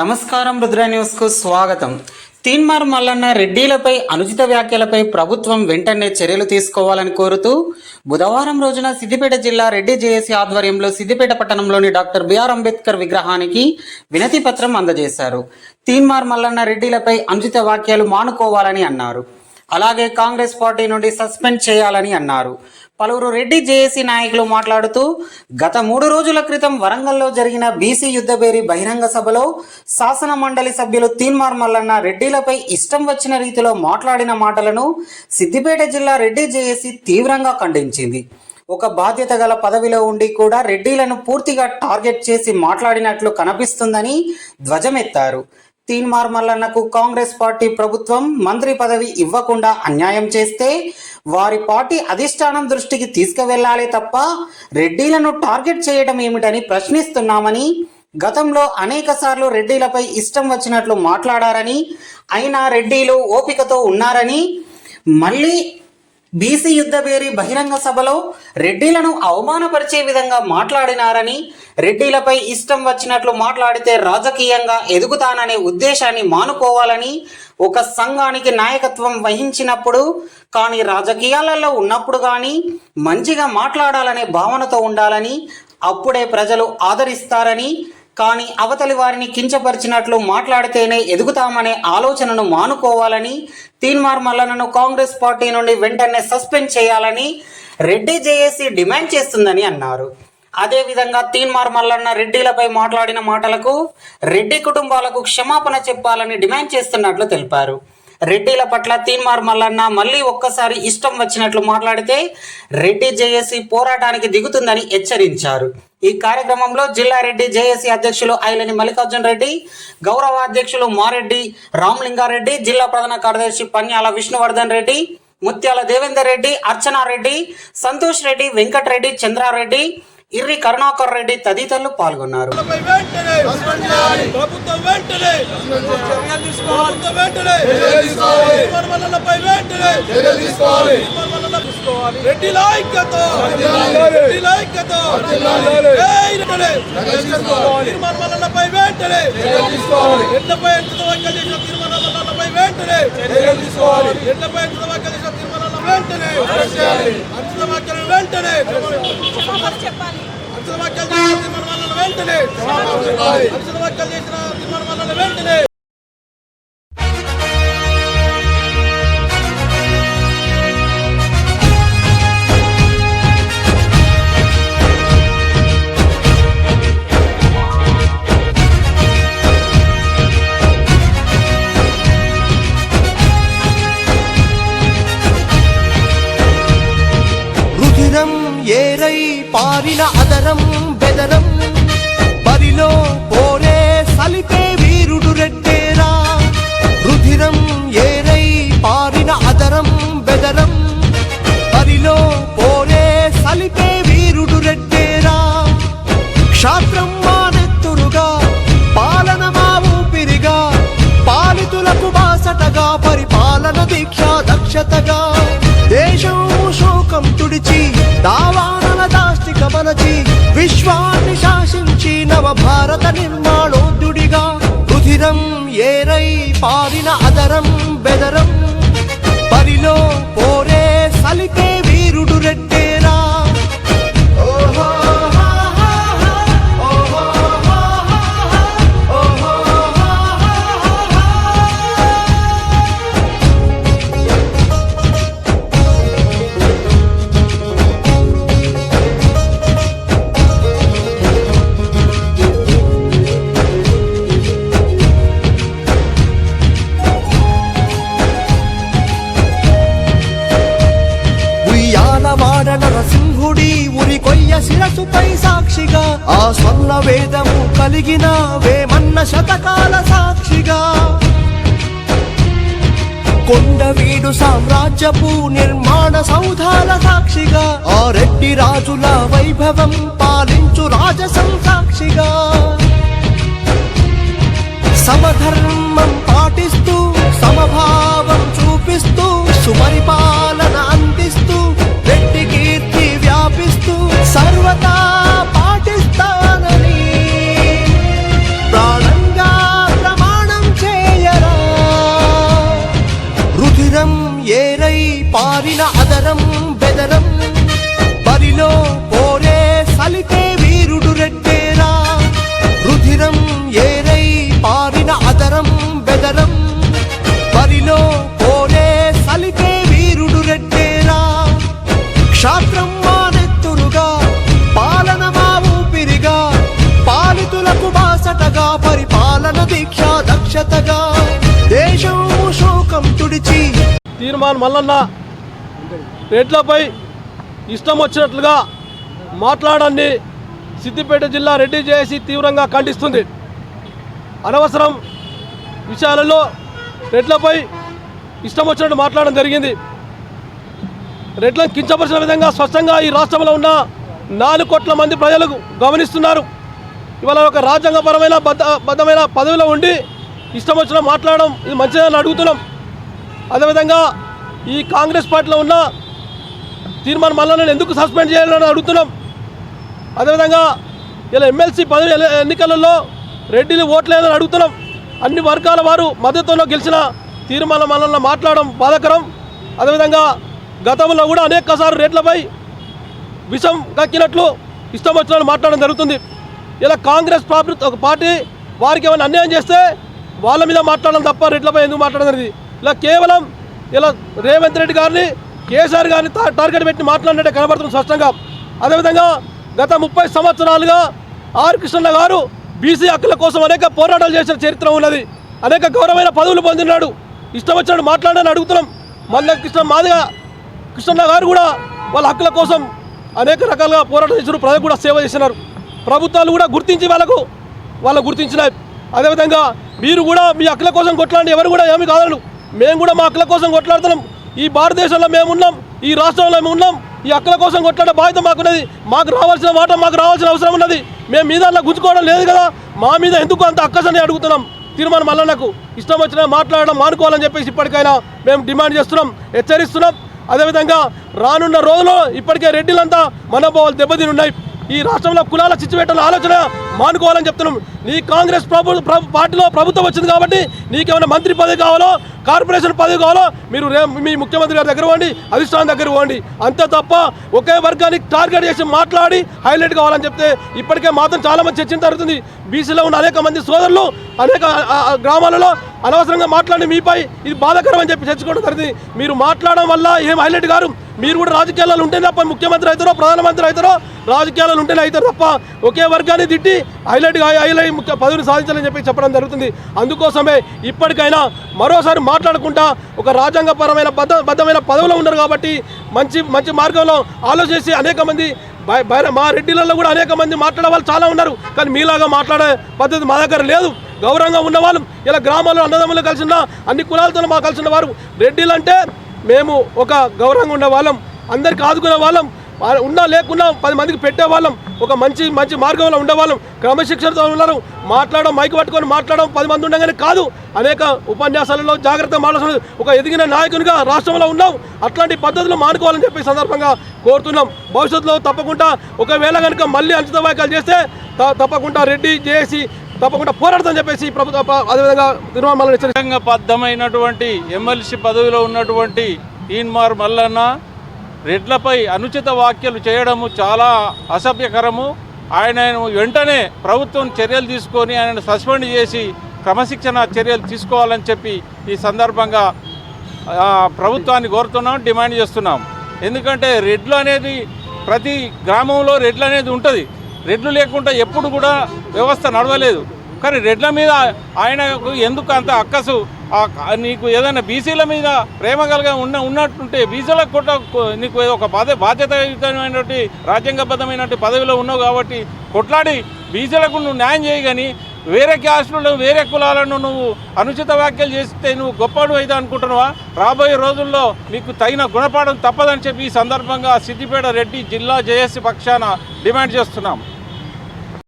నమస్కారం రుద్ర న్యూస్కు స్వాగతం. తీన్మార్ మల్లన్న రెడ్డిలపై అనుచిత వ్యాఖ్యలపై ప్రభుత్వం వెంటనే చర్యలు తీసుకోవాలని కోరుతూ బుధవారం రోజున సిద్దిపేట జిల్లా రెడ్డి జేఏసీ ఆధ్వర్యంలో సిద్దిపేట పట్టణంలోని డాక్టర్ బిఆర్ అంబేద్కర్ విగ్రహానికి వినతి పత్రం అందజేశారు. తీన్మార్ మల్లన్న రెడ్డిలపై అనుచిత వ్యాఖ్యలు మానుకోవాలని అన్నారు. అలాగే కాంగ్రెస్ పార్టీ నుండి సస్పెండ్ చేయాలని అన్నారు. పలువురు రెడ్డి జేఏసీ నాయకులు మాట్లాడుతూ గత మూడు రోజుల క్రితం వరంగల్లో జరిగిన బీసీ యుద్ధబేరి బహిరంగ సభలో శాసన మండలి సభ్యులు తీన్మార్ మల్లన్న రెడ్డిలపై ఇష్టం వచ్చిన రీతిలో మాట్లాడిన మాటలను సిద్దిపేట జిల్లా రెడ్డి జేఏసీ తీవ్రంగా ఖండించింది. ఒక బాధ్యత గల పదవిలో ఉండి కూడా రెడ్డిలను పూర్తిగా టార్గెట్ చేసి మాట్లాడినట్లు కనిపిస్తుందని ధ్వజమెత్తారు. తీన్మార్ మల్లన్నకు కాంగ్రెస్ పార్టీ ప్రభుత్వం మంత్రి పదవి ఇవ్వకుండా అన్యాయం చేస్తే వారి పార్టీ అధిష్టానం దృష్టికి తీసుకువెళ్ళాలే తప్ప రెడ్డిలను టార్గెట్ చేయడం ఏమిటని ప్రశ్నిస్తున్నామని గతంలో అనేక సార్లు రెడ్డిలపై ఇష్టం వచ్చినట్లు మాట్లాడారని అయినా రెడ్డిలు ఓపికతో ఉన్నారని మళ్ళీ బీసీ యుద్ధబేరి బహిరంగ సభలో రెడ్డిలను అవమానపరిచే విధంగా మాట్లాడినారని రెడ్డిలపై ఇష్టం వచ్చినట్లు మాట్లాడితే రాజకీయంగా ఎదుగుతాననే ఉద్దేశాన్ని మానుకోవాలని ఒక సంఘానికి నాయకత్వం వహించినప్పుడు కానీ రాజకీయాలలో ఉన్నప్పుడు కానీ మంచిగా మాట్లాడాలనే భావనతో ఉండాలని అప్పుడే ప్రజలు ఆదరిస్తారని కానీ అవతలి వారిని కించపరిచినట్లు మాట్లాడితేనే ఎదుగుతామనే ఆలోచనను మానుకోవాలని తీన్మార్ మల్లనను కాంగ్రెస్ పార్టీ నుండి వెంటనే సస్పెండ్ చేయాలని రెడ్డి జేఏసీ డిమాండ్ చేస్తుందని అన్నారు. అదేవిధంగా తీన్మార్ మల్లన్న రెడ్డిలపై మాట్లాడిన మాటలకు రెడ్డి కుటుంబాలకు క్షమాపణ చెప్పాలని డిమాండ్ చేస్తున్నట్లు తెలిపారు. రెడ్డిల పట్ల తీన్మార్ మల్లన్న మళ్ళీ ఒక్కసారి ఇష్టం వచ్చినట్లు మాట్లాడితే రెడ్డి జేఏసీ పోరాటానికి దిగుతుందని హెచ్చరించారు. ఈ కార్యక్రమంలో జిల్లా రెడ్డి జేఏసీ అధ్యక్షులు ఐలని మల్లికార్జున్ రెడ్డి గౌరవ అధ్యక్షులు మారెడ్డి రామలింగారెడ్డి జిల్లా ప్రధాన కార్యదర్శి పన్యాల విష్ణువర్ధన్ రెడ్డి ముత్యాల దేవేందర్ రెడ్డి అర్చనారెడ్డి సంతోష్ రెడ్డి వెంకటరెడ్డి చంద్రారెడ్డి ఇర్రి కరుణాకర్ రెడ్డి తదితరులు పాల్గొన్నారు. పై వెంటనే. వెంటనే వ్యాఖ్యలు వ్యాఖ్యలు చేసిన అంచుల వ్యాఖ్యలు వెంటనే అంచుల వ్యాఖ్యలు చేసిన నిర్మల వెంటనే అంచుల వ్యాఖ్యలు చేసిన వెంటనే అదరం బెదరం. బరిలో పోరే సలిపే వీరుడు రెడ్డేరా రుధిరం ఏరై పారిన అదరం బెదరం. బరిలో పోరే సలిపే వీరుడు రెడ్డేరా క్షాత్రం మానెత్తురుగా పాలన మా ఊపిరిగా. పాలితులకు బాసటగా పరిపాలన దీక్ష దక్షతగా. విశ్వాన్ని శాసించి నవ భారత నిర్మాణోద్యుడిగా రుధిరం ఏరై పారిన అదరం బెదరం పరిలో కొయ్య సాక్షిగా ఆ స్వర్ణ వేదము కలిగిన వేమన్న శతకాల సాక్షిగా. కొండవీడు సామ్రాజ్యపు నిర్మాణ సౌధాల సాక్షిగా ఆ రెడ్డి రాజుల వైభవం పాలించు రాజసం సాక్షిగా. సమధర్మం పాటిస్తూ సమభావం చూపిస్తూ సుపరిపాలన అదరం బెదరం. బరిలో పోరే సలితే వీరుడు రెట్టేరా. రుధిరం ఏరై పారిన అదరం బెదరం. బరిలో పోరే సలితే వీరుడు రెట్టేరా. క్షాత్రం మానెత్తులుగా పాలన మా ఊపిరిగా. పాలితులకు బాసటగా పరిపాలన దీక్ష దక్షతగా. దేశం శోకం తుడిచి. తీర్మాన్ మల్లన్న రేట్లపై ఇష్టం వచ్చినట్లుగా మాట్లాడాన్ని సిద్దిపేట జిల్లా రెడ్డి జేఏసీ తీవ్రంగా ఖండిస్తుంది. అనవసరం విషయాలలో రెడ్లపై ఇష్టం వచ్చినట్టు మాట్లాడడం జరిగింది. రెడ్లను కించపరిచిన విధంగా స్పష్టంగా ఈ రాష్ట్రంలో ఉన్న నాలుగు కోట్ల మంది ప్రజలు గమనిస్తున్నారు. ఇవాళ ఒక రాజ్యాంగపరమైన బద్ద బద్దమైన పదవిలో ఉండి ఇష్టం వచ్చిన మాట్లాడడం ఇది మంచిదని అడుగుతున్నాం. అదేవిధంగా ఈ కాంగ్రెస్ పార్టీలో ఉన్న తీర్మానం మళ్ళీ ఎందుకు సస్పెండ్ చేయాలని అడుగుతున్నాం. అదేవిధంగా ఇలా ఎమ్మెల్సీ పదవి ఎన్నికలలో రెడ్డిలు ఓట్లేదని అడుగుతున్నాం. అన్ని వర్గాల వారు మద్దతులో గెలిచిన తీర్మానం మళ్ళీ మాట్లాడడం బాధాకరం. అదేవిధంగా గతంలో కూడా అనేక సార్లు రేట్లపై విషం కక్కినట్లు ఇష్టం వచ్చినట్లు మాట్లాడడం జరుగుతుంది. ఇలా కాంగ్రెస్ ఒక పార్టీ వారికి ఏమైనా అన్యాయం చేస్తే వాళ్ళ మీద మాట్లాడడం తప్ప రెడ్లపై ఎందుకు మాట్లాడడం జరిగింది? ఇలా కేవలం ఇలా రేవంత్ రెడ్డి గారిని కేసీఆర్ గారిని టార్గెట్ పెట్టి మాట్లాడినట్టే కనబడుతుంది స్పష్టంగా. అదేవిధంగా గత ముప్పై సంవత్సరాలుగా ఆర్ కృష్ణన్న గారు బీసీ హక్కుల కోసం అనేక పోరాటాలు చేసిన చరిత్ర ఉన్నది. అనేక గౌరవమైన పదవులు పొందినాడు. ఇష్టం వచ్చినట్టు మాట్లాడని అడుగుతున్నాం. మల్ల కృష్ణ మాదిగా కృష్ణన్న గారు కూడా వాళ్ళ హక్కుల కోసం అనేక రకాలుగా పోరాటం చేశారు ప్రజలు కూడా సేవ చేసినారు. ప్రభుత్వాలు కూడా గుర్తించి వాళ్ళకు వాళ్ళు గుర్తించినాయి. అదేవిధంగా మీరు కూడా మీ హక్కుల కోసం కొట్లాడి ఎవరు కూడా ఏమి కాదను మేము కూడా మా హక్కుల కోసం కొట్లాడుతున్నాం. ఈ భారతదేశంలో మేము ఉన్నాం ఈ రాష్ట్రంలో మేము ఉన్నాం ఈ అక్కల కోసం కొట్లాడే బాధ్యత మాకున్నది. మాకు రావాల్సిన మాట మాకు రావాల్సిన అవసరం ఉన్నది. మేము మీద అలా గుంజుకోవడం లేదు కదా. మా మీద ఎందుకు అంత అక్కసని అడుగుతున్నాం? తీర్మానం మల్లన్నకు ఇష్టం వచ్చినా మాట్లాడడం మానుకోవాలని చెప్పేసి ఇప్పటికైనా మేము డిమాండ్ చేస్తున్నాం హెచ్చరిస్తున్నాం. అదేవిధంగా రానున్న రోజుల్లో ఇప్పటికే రెడ్డిలంతా మనోభావాలు దెబ్బతిని ఉన్నాయి ఈ రాష్ట్రంలో కులాల చిచ్చుపెట్టాల ఆలోచన మానుకోవాలని చెప్తున్నాం. నీ కాంగ్రెస్ ప్రభు ప్రభు- పార్టీలో ప్రభుత్వం వచ్చింది కాబట్టి నీకేమైనా మంత్రి పదవి కావాలో? కార్పొరేషన్ పదవి కావాలో మీరు మీ ముఖ్యమంత్రి గారి దగ్గర పోండి అధిష్టానం దగ్గర పోండి. అంతే తప్ప ఒకే వర్గానికి టార్గెట్ చేసి మాట్లాడి హైలైట్ కావాలని చెప్తే ఇప్పటికే మాత్రం చాలామంది చర్చ జరుగుతుంది. బీసీలో ఉన్న అనేక మంది సోదరులు అనేక గ్రామాలలో అనవసరంగా మాట్లాడి మీపై ఇది బాధాకరం అని చెప్పి చర్చించుకోవడం జరిగింది. మీరు మాట్లాడడం వల్ల ఏం హైలైట్ గారు మీరు కూడా రాజకీయాలలో ఉంటేనే తప్ప ముఖ్యమంత్రి అవుతారో ప్రధానమంత్రి అవుతారో రాజకీయాలలో ఉంటేనే అవుతారు తప్ప ఒకే వర్గాన్ని తిట్టి హైలైట్ హైలైట్ ముఖ్య పదవిని సాధించాలని చెప్పి చెప్పడం జరుగుతుంది. అందుకోసమే ఇప్పటికైనా మరోసారి మాట్లాడకుండా ఒక రాజ్యాంగపరమైన బద్ద బద్ధమైన పదవిలో ఉన్నారు కాబట్టి మంచి మంచి మార్గంలో ఆలోచించి అనేక మంది మా రెడ్డిలలో కూడా అనేక మంది మాట్లాడే వాళ్ళు చాలా ఉన్నారు. కానీ మీలాగా మాట్లాడే పద్ధతి మా దగ్గర లేదు. గౌరవంగా ఉన్నవాళ్ళు ఇలా గ్రామాల్లో అన్నదమ్ములు కలిసి ఉన్న అన్ని కులాలతో మా కలిసి వారు రెడ్డిలంటే మేము ఒక గౌరవంగా ఉండే వాళ్ళం అందరికి ఆదుకునే వాళ్ళం ఉన్నా లేకున్నా పది మందికి పెట్టే వాళ్ళం ఒక మంచి మంచి మార్గంలో ఉండేవాళ్ళం క్రమశిక్షణతో ఉన్నారు మాట్లాడడం మైక్ పట్టుకొని మాట్లాడడం పది మంది ఉండగానే కాదు అనేక ఉపన్యాసాలలో జాగ్రత్త మాట్లాడుతున్నారు ఒక ఎదిగిన నాయకునిగా రాష్ట్రంలో ఉన్నాం అట్లాంటి పద్ధతులు మానుకోవాలని చెప్పి సందర్భంగా కోరుతున్నాం. భవిష్యత్తులో తప్పకుండా ఒకవేళ కనుక మళ్ళీ అంచిత వ్యాఖ్యలు చేస్తే త- తప్పకుండా రెడ్డి చేసి తప్పకుండా పోరాడతామని చెప్పేసి ప్రభుత్వ అదేవిధంగా నిర్మాణాలను హెచ్చరి బద్ధమైనటువంటి ఎమ్మెల్సీ పదవిలో ఉన్నటువంటి ఈన్మార్ మల్లన్న రెడ్లపై అనుచిత వ్యాఖ్యలు చేయడము చాలా అసభ్యకరము. ఆయన వెంటనే ప్రభుత్వం చర్యలు తీసుకొని ఆయనను సస్పెండ్ చేసి క్రమశిక్షణ చర్యలు తీసుకోవాలని చెప్పి ఈ సందర్భంగా ప్రభుత్వాన్ని కోరుతున్నాం డిమాండ్ చేస్తున్నాం. ఎందుకంటే రెడ్లు అనేది ప్రతి గ్రామంలో రెడ్లు అనేది ఉంటుంది. రెడ్లు లేకుండా ఎప్పుడు కూడా వ్యవస్థ నడవలేదు. కానీ రెడ్ల మీద ఆయనకు ఎందుకు అంత అక్కసు? నీకు ఏదైనా బీసీల మీద ప్రేమ కలిగా ఉన్న ఉన్నట్టుంటే బీసీలకు కూడా నీకు ఏదో ఒక బాధ్య బాధ్యతయుతమైనటువంటి రాజ్యాంగబద్ధమైనటువంటి పదవిలో ఉన్నావు కాబట్టి కొట్లాడి బీసీలకు నువ్వు న్యాయం చేయగాని వేరే క్యాస్టులను వేరే కులాలను నువ్వు అనుచిత వ్యాఖ్యలు చేస్తే నువ్వు గొప్పడు అయితే అనుకుంటున్నావా? రాబోయే రోజుల్లో మీకు తగిన గుణపాఠం తప్పదని చెప్పి ఈ సందర్భంగా సిద్దిపేట రెడ్డి జిల్లా జేఏసీ పక్షాన డిమాండ్ చేస్తున్నాం.